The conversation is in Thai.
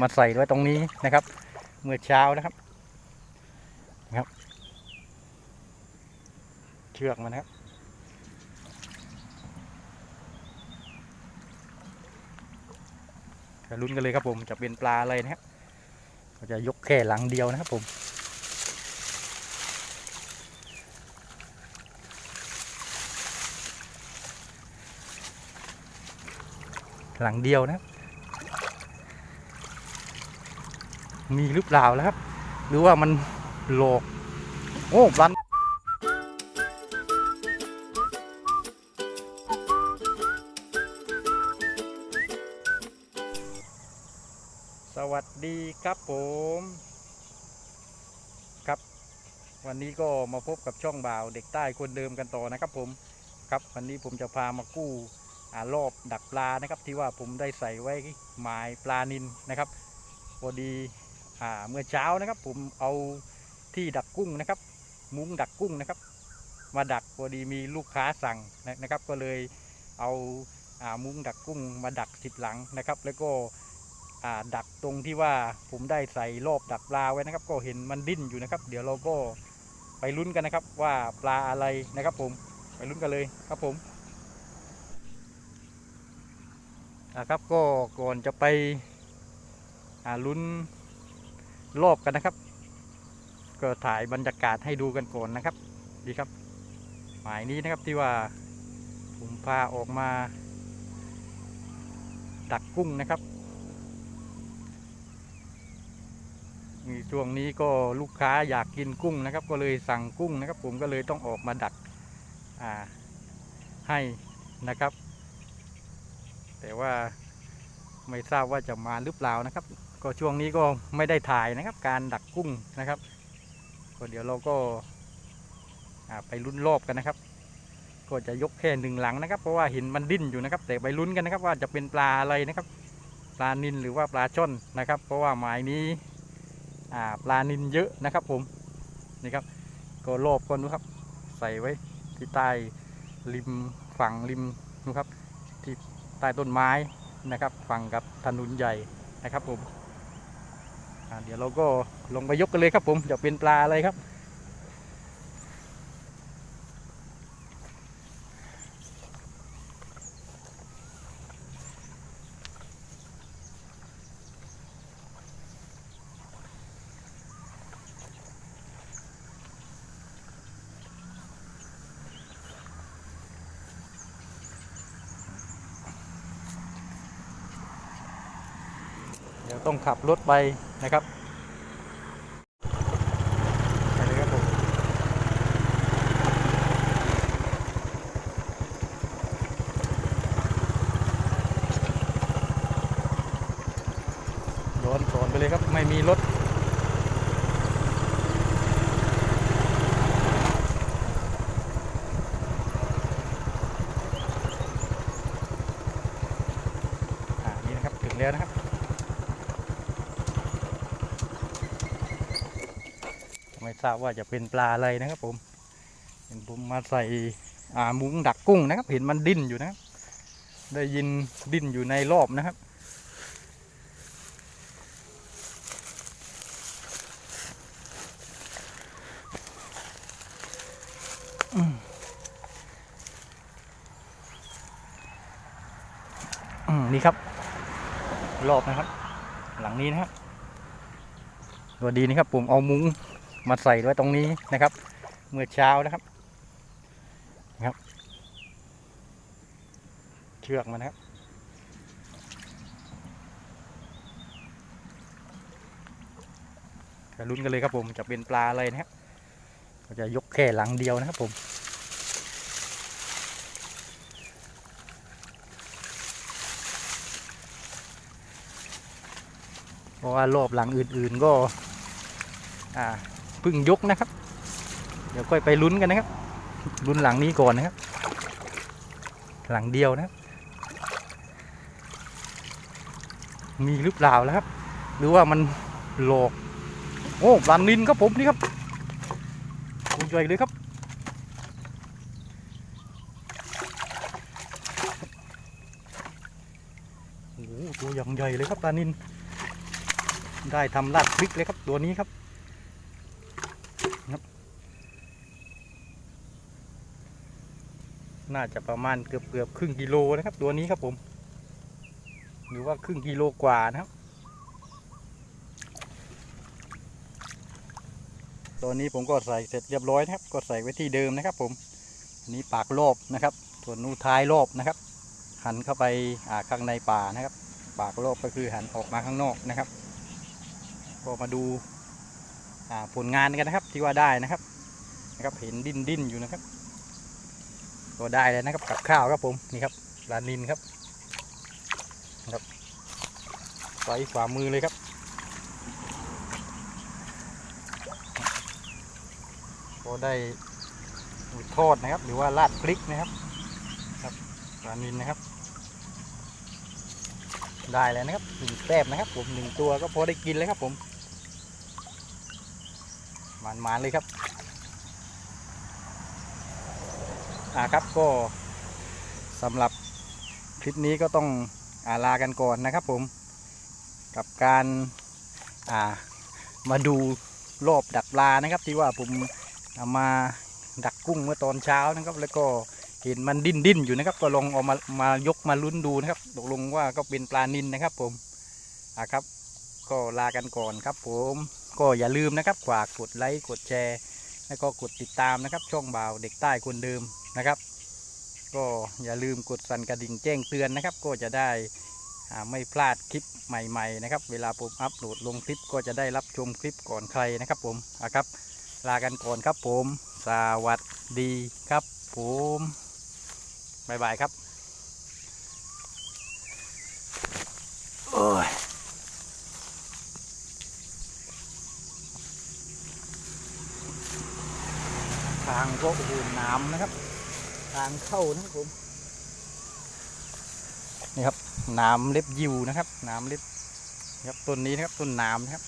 มาใส่ไว้ตรงนี้นะครับ เมื่อเช้านะครับนะครับ เชือกมันนะครับจะลุ้นกันเลยครับผมจะเป็นปลาอะไรนะครับเราจะยกแค่หลังเดียวนะครับผมหลังเดียวนะครับ มีหรือเปล่าแล้วครับ หรือว่ามันหลอก โอ้บันสวัสดีครับผม ครับ วันนี้ก็มาพบกับช่องบ่าวเด็กใต้คนเดิมกันต่อนะครับผมครับวันนี้ผมจะพามากู้อารอบดักปลานะครับที่ว่าผมได้ใส่ไว้หมายปลานินนะครับพอดี เมื่อเช้านะครับ ผมเอาที่ดักกุ้งนะครับ มุ้งดักกุ้งนะครับ มาดักพอดีมีลูกค้าสั่งนะนะครับ ก็เลยเอาอามุ้งดักกุ้งมาดักสิบหลังนะครับ แล้วก็ดักตรงที่ว่าผมได้ใส่รอบดักปลาไว้นะครับ ก็เห็นมันดิ้นอยู่นะครับ เดี๋ยวเราก็ไปลุ้นกันนะครับว่าปลาอะไรนะครับ ผมไปลุ้นกันเลยครับผมนะครับก็ก่อนจะไปลุ้น รอบกันนะครับ ก็ถ่ายบรรยากาศให้ดูกันก่อนนะครับ ดีครับ หมายนี้นะครับที่ว่าผมพาออกมา ดักกุ้งนะครับมีช่วงนี้ก็ลูกค้าอยากกินกุ้งนะครับ ก็เลยสั่งกุ้งนะครับ ผมก็เลยต้องออกมาดักให้นะครับ แต่ว่าไม่ทราบว่าจะมาหรือเปล่านะครับ ก็ช่วงนี้ก็ไม่ได้ถ่ายนะครับ การดักกุ้งนะครับ ก็เดี๋ยวเราก็ไปลุ้นรอบกันนะครับ ก็จะยกแค่หนึ่งหลังนะครับ เพราะว่าเห็นมันดิ้นอยู่นะครับ แต่ไปลุ้นกันนะครับ ว่าจะเป็นปลาอะไรนะครับ ปลานินหรือว่าปลาช่อนนะครับ เพราะว่าหมายนี้ปลานินเยอะนะครับผมนี่ครับ ก็รอบก่อนดูครับ ใส่ไว้ที่ใต้ริมฝั่งริมนะครับ ที่ใต้ต้นไม้นะครับ ฝั่งกับถนนใหญ่นะครับผม เดี๋ยวเราก็ลงไปยกกันเลยครับผมจะเป็นปลาอะไรครับ เดี๋ยวต้องขับรถไป นะครับไปเลยครับผมย้อนสอนไปเลยครับไม่มีรถอ่านี่นะครับถึงแล้วนะครับ ไม่ทราบว่าจะเป็นปลาอะไรนะครับผมเห็นผมมาใส่อ่ามุ้งดักกุ้งนะครับ เห็นมันดิ้นอยู่นะได้ยินดิ้นอยู่ในรอบนะครับอืมนี่ครับ รอบนะครับ หลังนี้นะครับสวัสดีนะครับผมเอามุ้ง มาใส่ไว้ตรงนี้นะครับ เมื่อเช้านะครับนะครับ เชือกมันนะครับจะลุ้นกันเลยครับผมจะเป็นปลาอะไรนะครับเราจะยกแค่หลังเดียวนะครับผมเพราะว่ารอบหลังอื่นๆก็ อ่า พิ่งยกนะครับ เดี๋ยวค่อยไปลุ้นกันนะครับ ลุ้นหลังนี้ก่อนนะครับ หลังเดียวนะครับ มีหรือเปล่าแล้วครับ หรือว่ามันหลอก โอ้ปลานินครับผมนี่ครับตัวใหญ่เลยครับ โอ้ตัวอย่างใหญ่เลยครับปลานินได้ทำลาดพริกเลยครับตัวนี้ครับ น่าจะประมาณเกือบเกือบครึ่งกิโลนะครับ ตัวนี้ครับผม หรือว่าครึ่งกิโลกว่านะครับ ตัวนี้ผมก็ใส่เสร็จเรียบร้อยนะครับ ก็ใส่ไว้ที่เดิมนะครับ ผมอันนี้ปากรอบนะครับ ส่วนนูนท้ายรอบนะครับ หันเข้าไปอ่าข้างในป่านะครับ ปากรอบก็คือหันออกมาข้างนอกนะครับ ก็มาดูอ่าผลงานกันนะครับที่ว่าได้นะครับนะครับ เห็นดิ้นดิ้นอยู่นะครับ ก็ได้เลยนะครับกับข้าวครับผมนี่ครับปลานินครับนะครับไว้ฝ่ามือเลยครับก็ได้ทอดนะครับ หรือว่าราดพริกนะครับครับปลานินนะครับ ได้แล้วนะครับหนึ่งแต้มนะครับ ผมหนึ่งตัวก็พอได้กินเลยครับผมมันๆเลยครับ อ่าครับก็สำหรับคลิปนี้ก็ต้องอาลากันก่อนนะครับผม กับการามาดูรอบดักปลานะครับ ที่ว่าผมเอามาดักกุ้งเมื่อตอนเช้านะครับ แล้วก็เห็นมันดิ้นดิ้นอยู่นะครับ ก็ลองเอามามายกมาลุ้นดูนะครับตกลงว่าก็เป็นปลานินนะครับผมอะครับ ก็ลากันก่อนครับ ผมก็อย่าลืมนะครับฝากกดไลค์กดแชร์ แล้วก็กดติดตามนะครับ ช่องบ่าวเด็กใต้คนเดิม นะครับ ก็อย่าลืมกดสั่นกระดิ่งแจ้งเตือนนะครับ ก็จะได้อ่าไม่พลาดคลิปใหม่ๆนะครับ เวลาผมอัปโหลดลงคลิปก็จะได้รับชมคลิปก่อนใครนะครับผมอะครับ ลากันก่อนครับผม สวัสดีครับผมบายบายครับ โอ้ยทางก็โอ้โหน้ำนะครับ ทางเข้านะครับผมนี่ครับน้ำเล็บยิวนะครับ น้ำเล็บครับต้นนี้นะครับต้นน้ำนะครับ